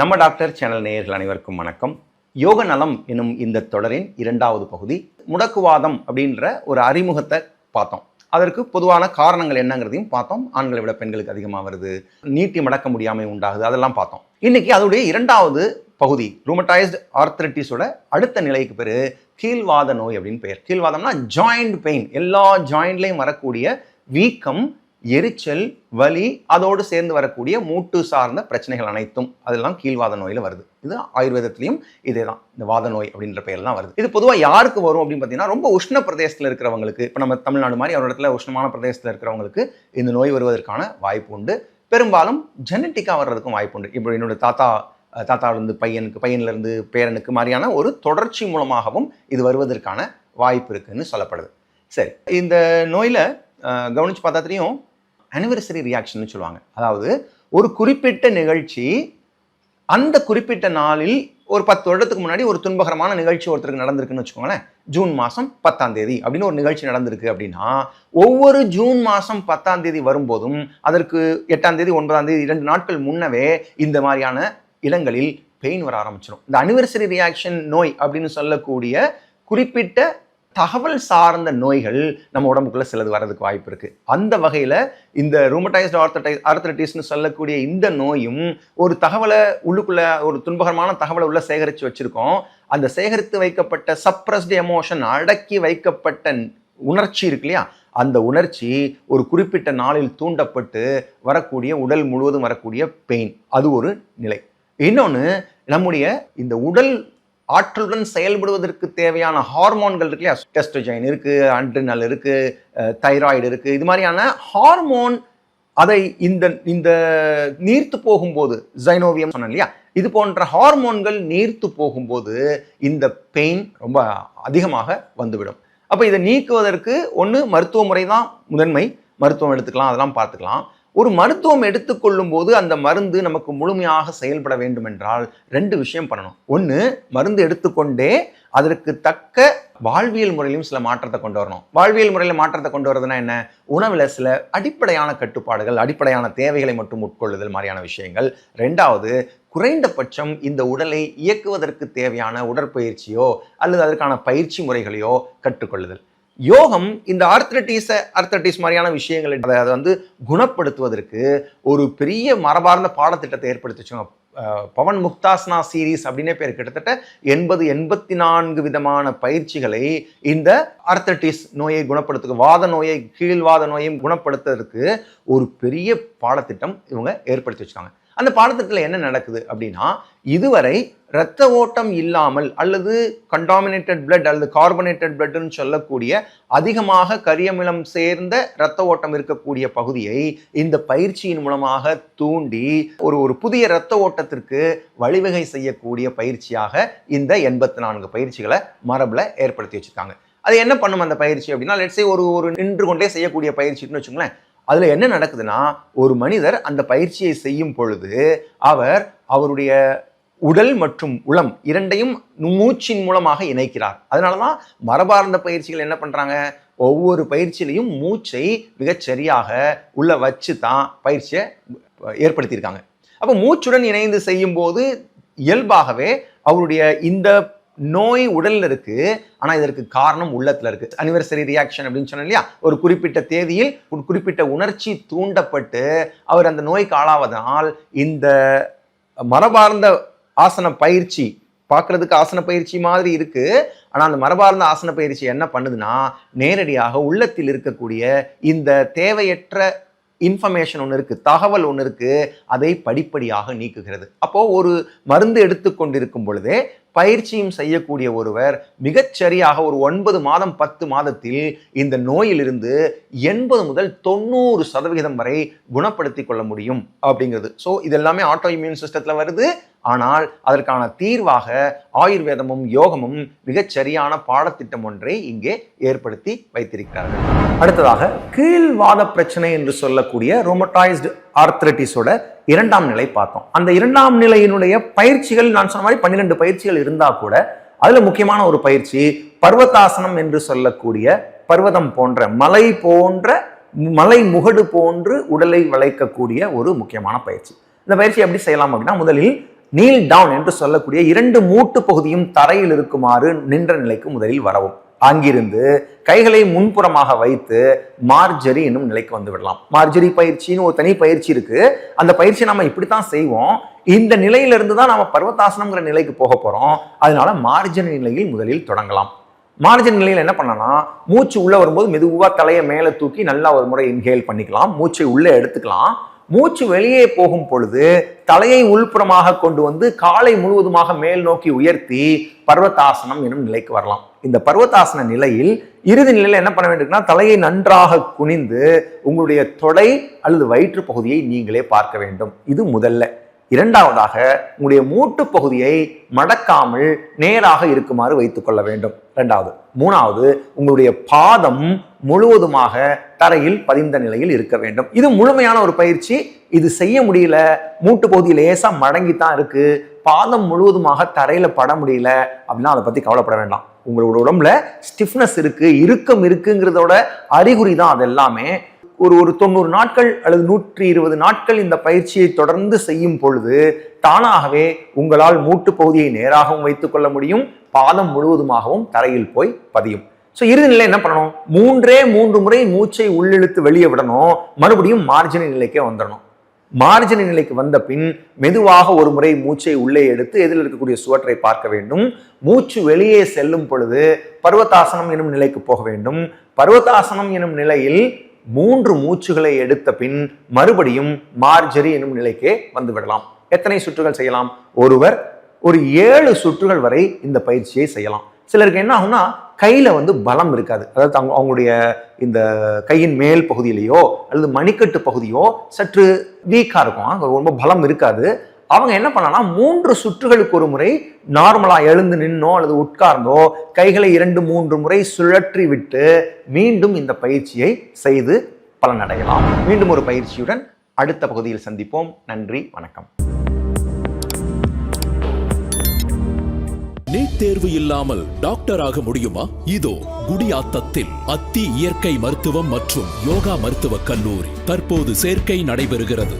நம்ம doctor channel நேயர்கள் அனைவருக்கும் வணக்கம். யோக நலம் எனும் இந்த தொடரின் இரண்டாவது பகுதி முடக்குவாதம் அப்படின்ற ஒரு அறிமுகத்தை பார்த்தோம். அதற்கு பொதுவான காரணங்கள் என்னங்கிறதையும் பார்த்தோம். ஆண்களை விட பெண்களுக்கு அதிகமாக வருது நீட்டி மடக்க முடியாமை உண்டாகுது அதெல்லாம் பார்த்தோம். இன்னைக்கு அதோடைய இரண்டாவது பகுதி ரூமட்டாய்ஸ்டு ஆர்த்தரைட்டிஸோட அடுத்த நிலைக்கு பேர் கீழ்வாத நோய் அப்படின்னு பெயர். கீழ்வாதம்னா ஜாயிண்ட் பெயின் எல்லா ஜாயிண்ட்லையும் வரக்கூடிய வீக்கம் எரிச்சல் வலி அதோடு சேர்ந்து வரக்கூடிய மூட்டு சார்ந்த பிரச்சனைகள் அனைத்தும் அதெல்லாம் கீழ்வாத நோயில் வருது. இது ஆயுர்வேதத்திலையும் இதே தான் இந்த வாத நோய் அப்படின்ற பெயர் தான் வருது. இது பொதுவாக யாருக்கு வரும் அப்படின்னு பார்த்தீங்கன்னா ரொம்ப உஷ்ண பிரதேசத்தில் இருக்கிறவங்களுக்கு இப்போ நம்ம தமிழ்நாடு மாதிரி ஒரு இடத்துல உஷ்ணமான பிரதேசத்தில் இருக்கிறவங்களுக்கு இந்த நோய் வருவதற்கான வாய்ப்பு உண்டு. பெரும்பாலும் ஜெனட்டிக்காக வர்றதுக்கும் வாய்ப்பு உண்டு. இப்போ என்னோட தாத்தா தாத்தாவிலிருந்து பையனுக்கு பையன்லேருந்து பேரனுக்கு மாதிரியான ஒரு தொடர்ச்சி மூலமாகவும் இது வருவதற்கான வாய்ப்பு இருக்குன்னு சொல்லப்படுது. சரி இந்த நோயில் கவனிச்சு பார்த்தா தெரியும் அனிவர்சரி ரியாக்ஷன் சொல்லுவாங்க. அதாவது ஒரு குறிப்பிட்ட நிகழ்ச்சி அந்த குறிப்பிட்ட நாளில் ஒரு பத்து வருடத்துக்கு முன்னாடி ஒரு துன்பகரமான நிகழ்ச்சி ஒருத்தருக்கு நடந்திருக்குன்னு வச்சுக்கோங்களேன். ஜூன் மாதம் பத்தாம் தேதி அப்படின்னு ஒரு நிகழ்ச்சி நடந்திருக்கு அப்படின்னா ஒவ்வொரு ஜூன் மாதம் பத்தாம் தேதி வரும்போதும் அதற்கு எட்டாம் தேதி ஒன்பதாம் தேதி இரண்டு நாட்கள் முன்னவே இந்த மாதிரியான இடங்களில் பெயின் வர ஆரம்பிச்சிடும் இந்த அனிவர்சரி ரியாக்ஷன் நோய் அப்படின்னு சொல்லக்கூடிய குறிப்பிட்ட தகவல் சார்ந்த நோய்கள் நம்ம உடம்புக்குள்ளே சிலது வர்றதுக்கு வாய்ப்பு இருக்குது அந்த வகையில் இந்த ரூமடைஸ்டு ஆர்த்தடை ஆர்த்தரைட்டிஸ்னு சொல்லக்கூடிய இந்த நோயும் ஒரு தகவலை உள்ளுக்குள்ளே ஒரு துன்பகரமான தகவலை உள்ள சேகரித்து வச்சுருக்கோம். அந்த சேகரித்து வைக்கப்பட்ட சப்ரஸ்டு எமோஷன் அடக்கி வைக்கப்பட்ட உணர்ச்சி இருக்கு இல்லையா? அந்த உணர்ச்சி ஒரு குறிப்பிட்ட நாளில் தூண்டப்பட்டு வரக்கூடிய உடல் முழுவதும் வரக்கூடிய பெயின் அது ஒரு நிலை. இன்னொன்று நம்முடைய இந்த உடல் ஆற்றலுடன் செயல்படுவதற்கு தேவையான ஹார்மோன்கள் இருக்கு இல்லையா? டெஸ்டோஜைன் இருக்குது அண்ட்ரினல் இருக்குது தைராய்டு இருக்குது இது மாதிரியான ஹார்மோன் அதை இந்த இந்த நீர்த்து போகும்போது ஜைனோவியம் சொன்னேன் இல்லையா? இது போன்ற ஹார்மோன்கள் நீர்த்து போகும்போது இந்த பெயின் ரொம்ப அதிகமாக வந்துவிடும். அப்போ இதை நீக்குவதற்கு ஒன்று மருத்துவ முறை தான் முதன்மை. மருத்துவம் எடுத்துக்கலாம் அதெல்லாம் பார்த்துக்கலாம். ஒரு மருத்துவம் எடுத்துக்கொள்ளும் போது அந்த மருந்து நமக்கு முழுமையாக செயல்பட வேண்டும் என்றால் ரெண்டு விஷயம் பண்ணணும். ஒன்று மருந்து எடுத்துக்கொண்டே அதற்கு தக்க வாழ்வியல் முறையிலும் சில மாற்றத்தை கொண்டு வரணும். வாழ்வியல் முறையில் மாற்றத்தை கொண்டு வரதுன்னா என்ன? உணவில் சில அடிப்படையான கட்டுப்பாடுகள் அடிப்படையான தேவைகளை மட்டும் உட்கொள்ளுதல் மாதிரியான விஷயங்கள். ரெண்டாவது குறைந்தபட்சம் இந்த உடலை இயக்குவதற்கு தேவையான உடற்பயிற்சியோ அல்லது அதற்கான பயிற்சி முறைகளையோ கற்றுக்கொள்ளுதல். யோகம் இந்த ஆர்த்தரைட்டிஸை ஆர்த்தரைட்டிஸ் மாதிரியான விஷயங்களை அதை வந்து குணப்படுத்துவதற்கு ஒரு பெரிய மரபார்ந்த பாடத்திட்டத்தை ஏற்படுத்திச்சுங்க. பவன் முக்தாஸ்னா சீரீஸ் அப்படின்னே பேர். கிட்டத்தட்ட எண்பது எண்பத்தி நான்கு விதமான பயிற்சிகளை இந்த அர்த்தட்டிஸ் நோயை குணப்படுத்துக்கு வாத நோயை கீழ்வாத நோயையும் குணப்படுத்துறதுக்கு ஒரு பெரிய பாடத்திட்டம் இவங்க ஏற்படுத்தி வச்சுக்காங்க அந்த பாடத்திட்டத்தில் என்ன நடக்குது அப்படின்னா இதுவரை இரத்த ஓட்டம் இல்லாமல் அல்லது கண்டாமினேட்டட் பிளட் அல்லது கார்பனேட்டட் பிளட்னு சொல்லக்கூடிய அதிகமாக கரியமிலம் சேர்ந்த இரத்த ஓட்டம் இருக்கக்கூடிய பகுதியை இந்த பயிற்சியின் மூலமாக தூண்டி ஒரு ஒரு புதிய இரத்த ஓட்டத்திற்கு வழிவகை செய்யக்கூடிய பயிற்சியாக இந்த எண்பத்தி நான்கு பயிற்சிகளை மரபில் ஏற்படுத்தி வச்சுருக்காங்க. அது என்ன பண்ணும் அந்த பயிற்சி அப்படின்னா லெட்ஸே ஒரு ஒரு நின்று கொண்டே செய்யக்கூடிய பயிற்சின்னு வச்சுங்களேன் அதில் என்ன நடக்குதுன்னா ஒரு மனிதர் அந்த பயிற்சியை செய்யும் பொழுது அவர் அவருடைய உடல் மற்றும் உளம் இரண்டையும் மூச்சின் மூலமாக இணைக்கிறார். அதனால தான் மரபார்ந்த பயிற்சிகள் என்ன பண்ணுறாங்க ஒவ்வொரு பயிற்சியிலையும் மூச்சை மிகச்சரியாக உள்ள வச்சு தான் பயிற்சியை ஏற்படுத்தியிருக்காங்க. அப்போ மூச்சுடன் இணைந்து செய்யும் போது இயல்பாகவே அவருடைய இந்த நோய் உடலில் இருக்கு. ஆனா இதற்கு காரணம் உள்ளத்துல இருக்கு. அனிவர்சரி ரியாக்ஷன் அப்படின்னு சொன்னோம் இல்லையா? ஒரு குறிப்பிட்ட தேதியில் ஒரு குறிப்பிட்ட உணர்ச்சி தூண்டப்பட்டு அவர் அந்த நோய்க்கு ஆளாவதனால் இந்த மரபார்ந்த ஆசன பயிற்சி பார்க்கறதுக்கு ஆசன பயிற்சி மாதிரி இருக்கு. ஆனா அந்த மரபார்ந்த ஆசன பயிற்சி என்ன பண்ணுதுன்னா நேரடியாக உள்ளத்தில் இருக்கக்கூடிய இந்த தேவையற்ற இன்ஃபர்மேஷன் ஒன்று இருக்கு தகவல் ஒன்று இருக்கு அதை படிப்படியாக நீக்குகிறது. அப்போ ஒரு மருந்து எடுத்துக்கொண்டிருக்கும் பொழுதே பயிற்சியும் செய்யக்கூடிய ஒருவர் மிகச்சரியாக ஒரு ஒன்பது மாதம் பத்து மாதத்தில் இந்த நோயிலிருந்து எண்பது முதல் தொண்ணூறு சதவிகிதம் வரை குணப்படுத்தி கொள்ள முடியும் அப்படிங்கிறது. ஸோ இது எல்லாமே ஆட்டோ இம்யூன் சிஸ்டத்தில் வருது. ஆனால் அதற்கான தீர்வாக ஆயுர்வேதமும் யோகமும் மிகச்சரியான பாடத்திட்டம் ஒன்றை இங்கே ஏற்படுத்தி வைத்திருக்கிறார்கள். அடுத்ததாக கீழ்வாத பிரச்சனை என்று சொல்லக்கூடிய ரொமட்டாய்ஸ்டு ஆர்த்ரட்டிஸோட இரண்டாம் நிலை பார்த்தோம். அந்த இரண்டாம் நிலையினுடைய பயிற்சிகள் நான் சொன்ன மாதிரி பன்னிரெண்டு பயிற்சிகள் இருந்தா கூட அதுல முக்கியமான ஒரு பயிற்சி பர்வதாசனம் என்று சொல்லக்கூடிய பர்வதம் போன்ற மலை போன்ற மலை முகடு போன்று உடலை வளைக்கக்கூடிய ஒரு முக்கியமான பயிற்சி. இந்த பயிற்சி எப்படி செய்யலாம் அப்படின்னா முதலில் நீல் டவுன் என்று சொல்லக்கூடிய இரண்டு மூட்டு பகுதியும் தரையில் இருக்குமாறு நின்ற நிலைக்கு முதலில் வரவும். அங்கிருந்து கைகளை முன்புறமாக வைத்து மார்ஜரி என்னும் நிலைக்கு வந்து விடலாம். மார்ஜரி பயிற்சின்னு ஒரு தனி பயிற்சி இருக்கு. அந்த பயிற்சி நம்ம இப்படித்தான் செய்வோம். இந்த நிலையிலிருந்து தான் நம்ம பர்வதாசனம்ங்கிற நிலைக்கு போக போறோம். அதனால மார்ஜரி நிலையில் முதலில் தொடங்கலாம். மார்ஜின் நிலையில் என்ன பண்ணலாம் மூச்சு உள்ளே வரும்போது மெதுவாக தலையை மேலே தூக்கி நல்லா ஒரு முறை இன்ஹேல் பண்ணிக்கலாம். மூச்சை உள்ளே எடுத்துக்கலாம். மூச்சு வெளியே போகும் பொழுது தலையை உள்புறமாக கொண்டு வந்து காலை முழுவதுமாக மேல் நோக்கி உயர்த்தி பர்வத்தாசனம் எனும் நிலைக்கு வரலாம். இந்த பர்வத்தாசன நிலையில் இறுதி நிலையில் என்ன பண்ண வேண்டியிருக்குன்னா தலையை நன்றாக குனிந்து உங்களுடைய தொடை அல்லது வயிற்று பகுதியை நீங்களே பார்க்க வேண்டும். இது முதல்ல. இரண்டாவதாக உங்களுடைய மூட்டு பகுதியை மடக்காமல் நேராக இருக்குமாறு வைத்துக் கொள்ள வேண்டும். இரண்டாவது. மூணாவது உங்களுடைய பாதம் முழுவதுமாக தரையில் பதிந்த நிலையில் இருக்க வேண்டும். இது முழுமையான ஒரு பயிற்சி. இது செய்ய முடியல. மூட்டு பகுதி லேசா மடங்கி தான் இருக்கு. பாதம் முழுவதுமாக தரையில பட முடியல அப்படின்னா அதை பத்தி கவலைப்பட வேண்டாம். உங்களோட உடம்புல ஸ்டிஃப்னஸ் இருக்கு இறுக்கம் இருக்குங்கிறதோட அறிகுறி தான் அது எல்லாமே ஒரு ஒரு தொண்ணூறு நாட்கள் அல்லது நூற்றி இருபது நாட்கள் இந்த பயிற்சியை தொடர்ந்து செய்யும் பொழுது தானாகவே உங்களால் மூட்டு பகுதியை நேராகவும் வைத்துக் கொள்ள முடியும். பாதம் முழுவதுமாகவும் தரையில் போய் பதியும். ஸோ இறுதி நிலை என்ன பண்ணணும்? மூன்றே மூன்று முறை மூச்சை உள்ளிழுத்து வெளியே விடணும். மறுபடியும் மார்ஜினி நிலைக்கே வந்துடணும் மார்ஜினி நிலைக்கு வந்த பின் மெதுவாக ஒரு முறை மூச்சை உள்ளே எடுத்து எதில் இருக்கக்கூடிய சுவற்றை பார்க்க வேண்டும். மூச்சு வெளியே செல்லும் பொழுது பர்வதாசனம் எனும் நிலைக்கு போக வேண்டும். பர்வதாசனம் எனும் நிலையில் மூன்று மூச்சுகளை எடுத்த பின் மறுபடியும் மார்ஜரி என்னும் நிலைக்கே வந்து விடலாம் எத்தனை சுற்றுகள் செய்யலாம்? ஒருவர் ஒரு ஏழு சுற்றுகள் வரை இந்த பயிற்சியை செய்யலாம். சிலருக்கு என்ன ஆகும்னா கையில வந்து பலம் இருக்காது. அதாவது அவங்க அவங்களுடைய இந்த கையின் மேல் பகுதியிலேயோ அல்லது மணிக்கட்டு பகுதியோ சற்று வீக்காக இருக்கும். ரொம்ப பலம் இருக்காது. அவங்க என்ன பண்ணலாம் மூன்று சுற்றுகளுக்கு ஒரு முறை நார்மலா எழுந்து நின்னோ அல்லது உட்கார்ந்தோ கைகளை இரண்டு மூன்று முறை சுழற்றி விட்டு மீண்டும் இந்த பயிற்சியை செய்து பலனடையலாம். மீண்டும் ஒரு பயிற்சியுடன் அடுத்த பகுதியில் சந்திப்போம். நன்றி வணக்கம். நீட் தேர்வு இல்லாமல் டாக்டர் ஆக முடியுமா? இதோ குடியாத்தத்தில் அத்தி இயற்கை மருத்துவம் மற்றும் யோகா மருத்துவக் கல்லூரி தற்போது சேர்க்கை நடைபெறுகிறது.